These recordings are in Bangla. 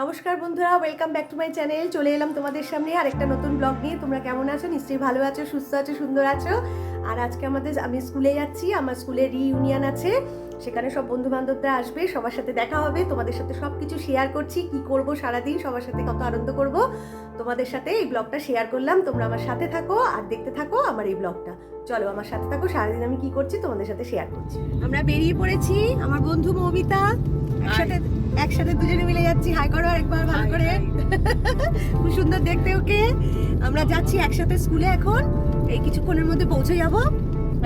নমস্কার বন্ধুরা welcome back to my channel চলে এলাম তোমাদের সামনে আরেকটা নতুন ব্লগ নিয়ে। তোমরা কেমন আছো? নিশ্চয়ই ভালো আছো, সুস্থ আছো, সুন্দর আছো। আর আজকে আমাদের, আমি স্কুলে যাচ্ছি, আমার স্কুলে রিইউনিয়ন আছে। সেখানে সব বন্ধু বান্ধবরা আসবে সবার সাথে দেখা হবে তোমাদের সাথে সব কিছু শেয়ার করছি কি করব সারাদিন সবার সাথে কত আনন্দ করব তোমাদের সাথে এই ব্লগটা শেয়ার করলাম তোমরা আমার সাথে থাকো আর দেখতে থাকো আমার এই ব্লগটা চলো আমার সাথে থাকো সারাদিন আমি কি করছি তোমাদের সাথে শেয়ার করছি। আমরা বেরিয়ে পড়েছি আমার বন্ধু মৌমিতা একসাথে একসাথে দুজনে মিলে যাচ্ছি হাই করো একবার ভালো করে। খুব সুন্দর দেখতে ওকে। আমরা যাচ্ছি একসাথে স্কুলে এখন এই কিছুক্ষণের মধ্যে পৌঁছে যাব।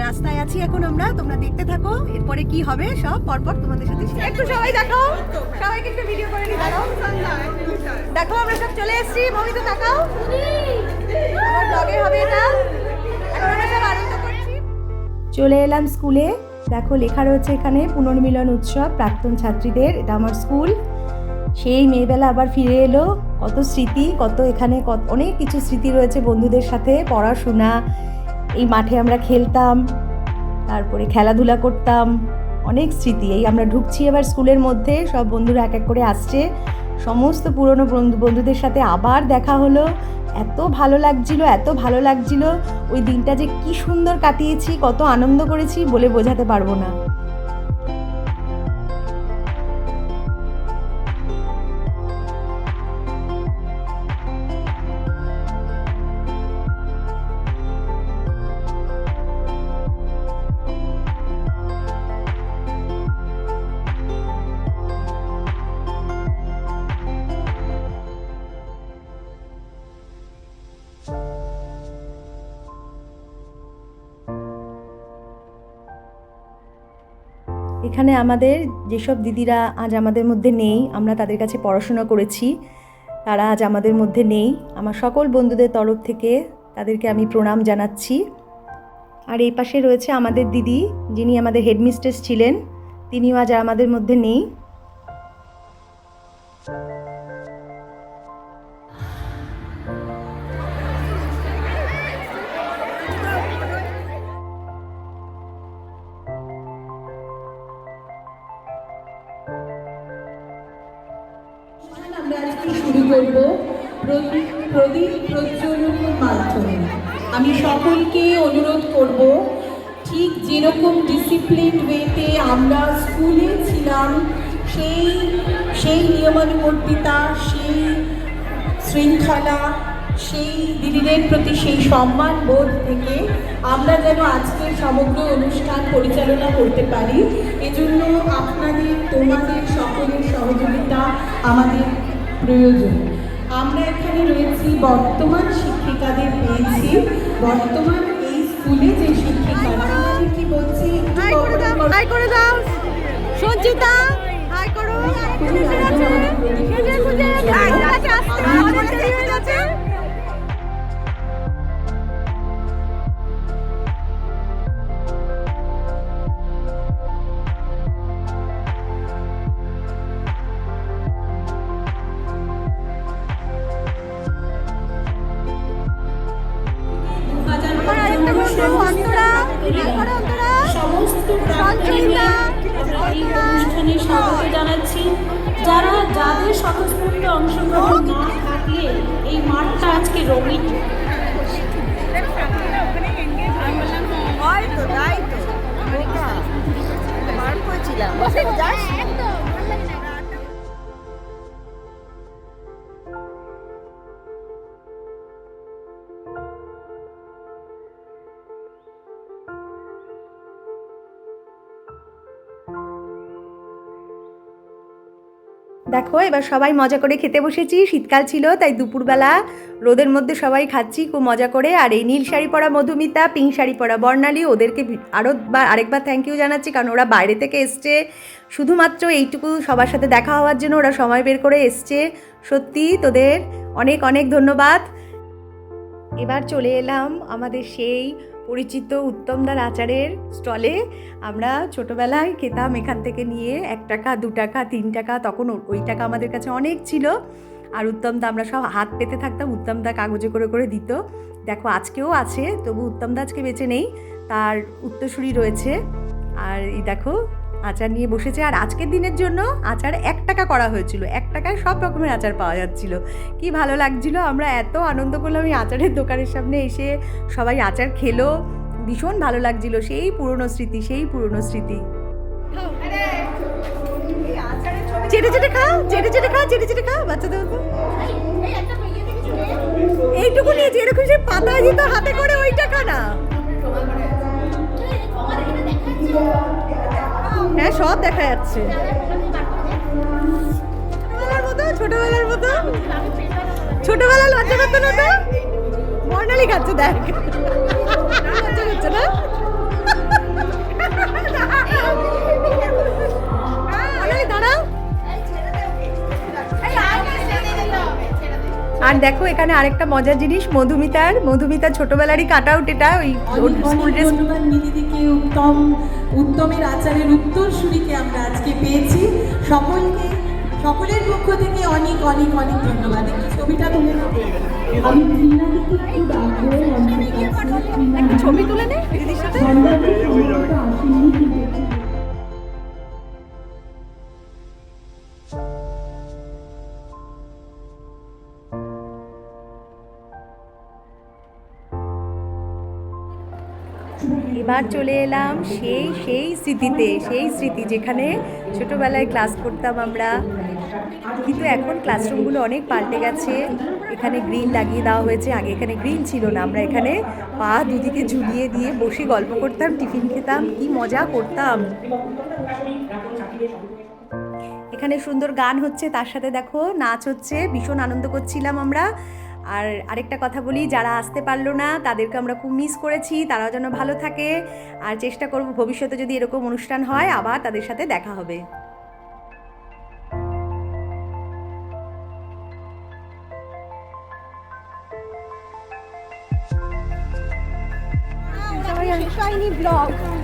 রাস্তায় আছি এখন আমরা, তোমরা দেখতে থাকো, এরপরে কি হবে সব পরপর তোমাদের সাথে একটু সবাই দেখাও সবাইকে একটু ভিডিও করে নি দাঁড়াও। দেখো, আমরা সব চলে এসেছি, মমিতা তাকাও আমার ব্লগে হবে এটা। চলে এলাম স্কুলে। দেখো, লেখা রয়েছে এখানে, পুনর্মিলন উৎসব, প্রাক্তন ছাত্রীদের, এটা আমার স্কুল। সেই মেয়েবেলা আবার ফিরে এলো। কত স্মৃতি, কত এখানে, কত অনেক কিছু স্মৃতি রয়েছে বন্ধুদের সাথে, পড়াশোনা এই মাঠে আমরা খেলতাম, তারপরে খেলাধুলা করতাম, অনেক স্মৃতি। এই আমরা ঢুকছি এবার স্কুলের মধ্যে, সব বন্ধুরা এক এক করে আসছে। সমস্ত পুরনো বন্ধু বন্ধুদের সাথে আবার দেখা হলো। এত ভালো লাগছিল, এত ভালো লাগছিল। ওই দিনটা যে কি সুন্দর কাটিয়েছি, কত আনন্দ করেছি বলে বোঝাতে পারব না। এখানে আমাদের যেসব দিদিরা আজ আমাদের মধ্যে নেই, আমরা তাদের কাছে পড়াশোনা করেছি। তারা আজ আমাদের মধ্যে নেই। আমার সকল বন্ধুদের তরফ থেকে তাদেরকে আমি প্রণাম জানাচ্ছি। আর এই পাশে রয়েছে আমাদের দিদি, যিনি আমাদের হেডমিস্ট্রেস ছিলেন। তিনিও আজ আমাদের মধ্যে নেই। প্রদীপ প্রজ্বলনের মাধ্যমে। আমি সকলকে অনুরোধ করব, ঠিক যেরকম ডিসিপ্লিন ওয়েতে আমরা স্কুলে ছিলাম, সেই সেই নিয়মানুবর্তিতা, সেই শৃঙ্খলা, সেই দিদিদের প্রতি সেই সম্মান বোধ থেকে আমরা যেন আজকের সমগ্র অনুষ্ঠান পরিচালনা করতে পারি। এজন্য আপনাদের, তোমাদের সকলের সহযোগিতা আমাদের প্রয়োজন। আমরা এখানে রয়েছি বর্তমান শিক্ষিকাদের পেয়েছি বর্তমান এই স্কুলে যে শিক্ষিকারা কি বলছি হাই করে দাও কমেন্ট হাই করে দাও সঞ্চিতা হাই করো অনুষ্ঠানে স্বাগত জানাচ্ছি। যারা যাদের স্বতঃস্ফূর্ত অংশগ্রহণ না থাকলে এই মাঠটা আজকে রঙিন। তাই তো। বার দেখো, এবার সবাই মজা করে খেতে বসেছি। শীতকাল ছিল, তাই দুপুরবেলা রোদের মধ্যে সবাই খাচ্ছি, খুব মজা করে। আর এই নীল শাড়ি পরা মধুমিতা, পিঙ্ক শাড়ি পরা বর্ণালী, ওদেরকে আরও বা আরেকবার থ্যাংক ইউ জানাচ্ছি, কারণ ওরা বাইরে থেকে এসছে। শুধুমাত্র এইটুকু সবার সাথে দেখা হওয়ার জন্য ওরা সময় বের করে এসছে। সত্যি তোদের অনেক অনেক ধন্যবাদ। এবার চলে এলাম আমাদের সেই পরিচিত উত্তমদার আচারের স্টলে। আমরা ছোটোবেলায় খেতাম এখান থেকে নিয়ে এক টাকা, দু টাকা, তিন টাকা, তখন ওই টাকা আমাদের কাছে অনেক ছিল। আর উত্তমদা আমরা সব হাত পেতে থাকতাম, উত্তমদা কাগজে করে করে দিত। দেখো, আজকেও আছে, তবু উত্তমদা আজকে বেঁচে নেই, তার উত্তরসূরি রয়েছে। আর এই দেখো আচার নিয়ে বসেছে আর আজকের দিনের জন্য আচার এক টাকা করা হয়েছিল। এক টাকায় সব রকমের আচার পাওয়া যাচ্ছিল। কি ভালো লাগছিল, আমরা এত আনন্দ করলাম এই আচারের দোকানের সামনে এসে। সবাই আচার খেলো, ভীষণ ভালো লাগছিল। সেই পুরনো স্মৃতি, সেই পুরনো স্মৃতি। চেটে চেটে খা চেটে চেটে খা চেটে চেটে খা বাচ্চাদের মতো। এইটুকু নিয়েছি এরকম সে পাতা দিত হাতে করে ওইটা খা না হ্যাঁ সব দেখা যাচ্ছে। ছোটবেলার মতো ছোটবেলার মতো। লজ্জা করতো না তো? বর্ণালী খাচ্ছে দেখ। লজ্জা করছে না? আর দেখো এখানে আরেকটা মজার জিনিস মধুমিতার মধুমিতার ছোটবেলারই কাট আউট এটা ওই স্কুল ড্রেস উত্তম উত্তমের আচারের উত্তরসূরিকে আমরা আজকে পেয়েছি। সকলকে সকলের পক্ষ থেকে অনেক অনেক অনেক ধন্যবাদ। ছবিটা কাছে। ছবি তুলে নে। এবার চলে এলাম সেই সেই স্মৃতিতে, সেই স্মৃতি যেখানে ছোটোবেলায় ক্লাস করতাম আমরা। কিন্তু এখন ক্লাসরুমগুলো অনেক পাল্টে গেছে। এখানে গ্রিল লাগিয়ে দেওয়া হয়েছে। আগে এখানে গ্রিল ছিল না। আমরা এখানে পা দুদিকে ঝুলিয়ে দিয়ে বসে গল্প করতাম, টিফিন খেতাম, কি মজা করতাম। এখানে সুন্দর গান হচ্ছে, তার সাথে দেখো নাচ হচ্ছে, ভীষণ আনন্দ করছিলাম আমরা। আর আরেকটা কথা বলি, যারা আসতে পারল না, তাদেরকে আমরা খুব মিস করেছি, তারাও যেন ভালো থাকে। আর চেষ্টা করব ভবিষ্যতে যদি এরকম অনুষ্ঠান হয়, আবার তাদের সাথে দেখা হবে।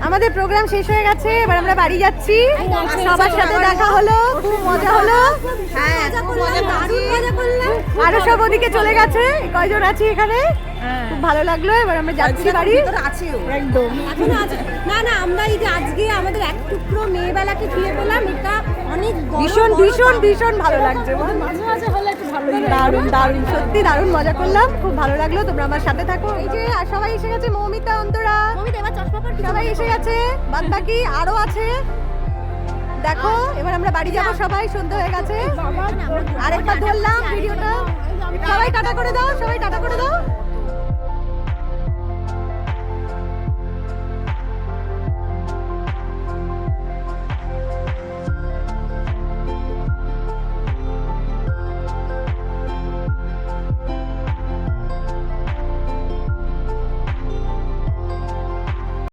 আমাদের প্রোগ্রাম শেষ হয়ে গেছে এবার আমরা বাড়ি যাচ্ছি। সবার সাথে দেখা হলো খুব মজা হলো। আরও সব ওদিকে চলে গেছে কয়জন আছি এখানে? খুব ভালো লাগল এবার আমরা যাচ্ছি বাড়ি। একদম। আমরা এই যে আজকে আমাদের এক টুকরো মেয়েবেলাকে ফিরে পেলাম এটা অনেক ভীষণ ভীষণ ভীষণ ভালো লাগছে। মাঝে মাঝে হলে একটু ভালো দারুণ দারুণ সত্যি দারুণ মজা করলাম। খুব ভালো লাগল তোমরা আমার সাথে থাকো। এই যে সবাই এসে গেছে মৌমিতা অন্তরা। সবাই এসে গেছে বাদ বাকি আরও আছে। দেখো এবার আমরা বাড়ি যাব সবাই সন্ধ্যা হয়ে গেছে। আরেকবার ধরলাম ভিডিওটা। সবাই টাটা করে দাও সবাই টাটা করে দাও।